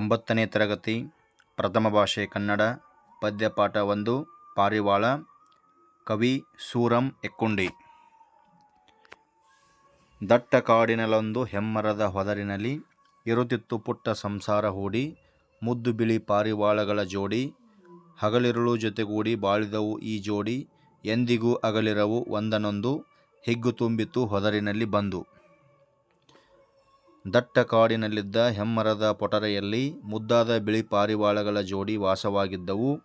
ಒಂಬತ್ತನೇ ತರಗತಿ, ಪ್ರಥಮ ಭಾಷೆ ಕನ್ನಡ ಪದ್ಯಪಾಠ ಒಂದು, ಪಾರಿವಾಳ, ಕವಿ ಸೂರಂ ಎಕ್ಕುಂಡಿ. ದಟ್ಟ ಕಾಡಿನಲ್ಲೊಂದು ಹೆಮ್ಮರದ ಹೊದರಿನಲ್ಲಿ ಇರುತ್ತಿತ್ತು ಪುಟ್ಟ ಸಂಸಾರ ಹೂಡಿ, ಮುದ್ದು ಬಿಳಿ ಪಾರಿವಾಳಗಳ ಜೋಡಿ, ಹಗಲಿರುಳು ಜೊತೆಗೂಡಿ ಬಾಳಿದವು ಈ ಜೋಡಿ, ಎಂದಿಗೂ ಅಗಲಿರವು ಒಂದನೊಂದು, ಹಿಗ್ಗು ತುಂಬಿತು ಹೊದರಿನಲ್ಲಿ ಬಂದು. ದಟ್ಟ ಕಾಡಿನಲ್ಲಿದ್ದ ಹೆಮ್ಮರದ ಪೊಟರೆಯಲ್ಲಿ ಮುದ್ದಾದ ಬಿಳಿ ಪಾರಿವಾಳಗಳ ಜೋಡಿ ವಾಸವಾಗಿದ್ದವು.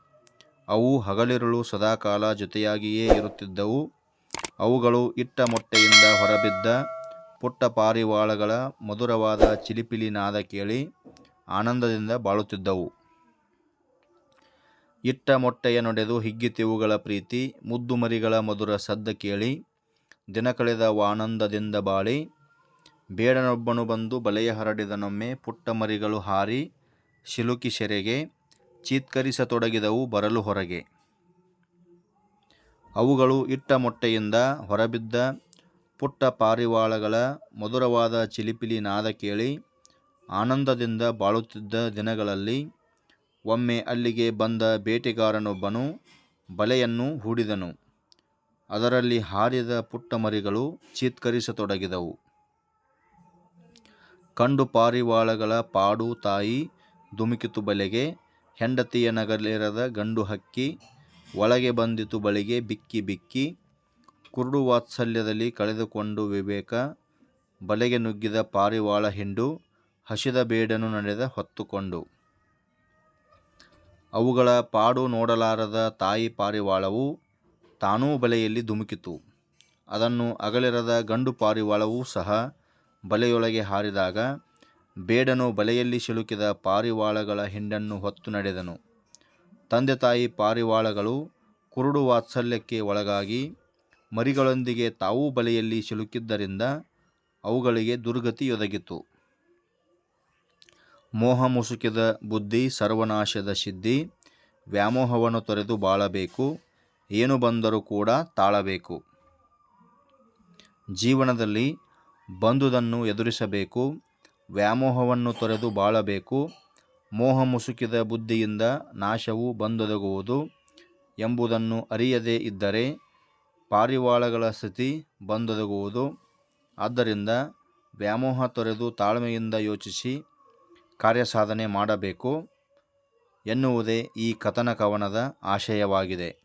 ಅವು ಹಗಲಿರುಳು ಸದಾಕಾಲ ಜೊತೆಯಾಗಿಯೇ ಇರುತ್ತಿದ್ದವು. ಅವುಗಳು ಇಟ್ಟ ಮೊಟ್ಟೆಯಿಂದ ಹೊರಬಿದ್ದ ಪುಟ್ಟ ಪಾರಿವಾಳಗಳ ಮಧುರವಾದ ಚಿಲಿಪಿಲಿ ನಾದ ಕೇಳಿ ಆನಂದದಿಂದ ಬಾಳುತ್ತಿದ್ದವು. ಇಟ್ಟ ಮೊಟ್ಟೆಯ ನೊಡೆದು ಹಿಗ್ಗಿತಿವುಗಳ ಪ್ರೀತಿ, ಮುದ್ದು ಮರಿಗಳ ಮಧುರ ಸದ್ದ ಕೇಳಿ ದಿನ ಕಳೆದ ಆನಂದದಿಂದ ಬಾಳಿ ಬೇಡನೊಬ್ಬನು ಬಂದು ಬಲೆಯ ಹರಡಿದನೊಮ್ಮೆ ಪುಟ್ಟ ಮರಿಗಳು ಹಾರಿ ಸಿಲುಕಿ ಸೆರೆಗೆ ಚೀತ್ಕರಿಸತೊಡಗಿದವು ಬರಲು ಹೊರಗೆ. ಅವುಗಳು ಇಟ್ಟ ಮೊಟ್ಟೆಯಿಂದ ಹೊರಬಿದ್ದ ಪುಟ್ಟ ಪಾರಿವಾಳಗಳ ಮಧುರವಾದ ಚಿಲಿಪಿಲಿ ನಾದ ಕೇಳಿ ಆನಂದದಿಂದ ಬಾಳುತ್ತಿದ್ದ ದಿನಗಳಲ್ಲಿ ಒಮ್ಮೆ ಅಲ್ಲಿಗೆ ಬಂದ ಬೇಟೆಗಾರನೊಬ್ಬನು ಬಲೆಯನ್ನು ಹೂಡಿದನು. ಅದರಲ್ಲಿ ಹಾರಿದ ಪುಟ್ಟ ಮರಿಗಳು ಚೀತ್ಕರಿಸತೊಡಗಿದವು. ಕಂಡು ಪಾರಿವಾಳಗಳ ಪಾಡು ತಾಯಿ ಧುಮುಕಿತು ಬಲೆಗೆ, ಹೆಂಡತಿಯ ನಗಲಿರದ ಗಂಡು ಹಕ್ಕಿ, ಒಳಗೆ ಬಂದಿತು ಬಳಿಗೆ ಬಿಕ್ಕಿ ಬಿಕ್ಕಿ, ಕುರುಡು ವಾತ್ಸಲ್ಯದಲ್ಲಿ ಕಳೆದುಕೊಂಡು ವಿವೇಕ, ಬಲೆಗೆ ನುಗ್ಗಿದ ಪಾರಿವಾಳ ಹಿಂಡು, ಹಸಿದ ಬೇಡನು ನಡೆದ ಹೊತ್ತುಕೊಂಡು ಅವುಗಳ ಪಾಡು ನೋಡಲಾರದ ತಾಯಿ ಪಾರಿವಾಳವು ತಾನೂ ಬಲೆಯಲ್ಲಿ ಧುಮುಕಿತು. ಅದನ್ನು ಅಗಲಿರದ ಗಂಡು ಪಾರಿವಾಳವೂ ಸಹ ಬಲೆಯೊಳಗೆ ಹಾರಿದಾಗ ಬೇಡನು ಬಲೆಯಲ್ಲಿ ಸಿಲುಕಿದ ಪಾರಿವಾಳಗಳ ಹಿಂಡನ್ನು ಹೊತ್ತು ನಡೆದನು. ತಂದೆ ತಾಯಿ ಪಾರಿವಾಳಗಳು ಕುರುಡು ವಾತ್ಸಲ್ಯಕ್ಕೆ ಒಳಗಾಗಿ ಮರಿಗಳೊಂದಿಗೆ ತಾವೂ ಬಲೆಯಲ್ಲಿ ಸಿಲುಕಿದ್ದರಿಂದ ಅವುಗಳಿಗೆ ದುರ್ಗತಿಯೊದಗಿತು ಮೋಹ ಮುಸುಕಿದ ಬುದ್ಧಿ, ಸರ್ವನಾಶದ ಸಿದ್ಧಿ, ವ್ಯಾಮೋಹವನ್ನು ತೊರೆದು ಬಾಳಬೇಕು, ಏನು ಬಂದರೂ ಕೂಡ ತಾಳಬೇಕು. ಜೀವನದಲ್ಲಿ ಬಂದುದನ್ನು ಎದುರಿಸಬೇಕು, ವ್ಯಾಮೋಹವನ್ನು ತೊರೆದು ಬಾಳಬೇಕು, ಮೋಹ ಮುಸುಕಿದ ಬುದ್ಧಿಯಿಂದ ನಾಶವು ಬಂದೊದಗುವುದು ಎಂಬುದನ್ನು ಅರಿಯದೇ ಇದ್ದರೆ ಪಾರಿವಾಳಗಳ ಸ್ಥಿತಿ ಬಂದೊದಗುವುದು. ಆದ್ದರಿಂದ ವ್ಯಾಮೋಹ ತೊರೆದು ತಾಳ್ಮೆಯಿಂದ ಯೋಚಿಸಿ ಕಾರ್ಯಸಾಧನೆ ಮಾಡಬೇಕು ಎನ್ನುವುದೇ ಈ ಕಥನ ಕವನದ ಆಶಯವಾಗಿದೆ.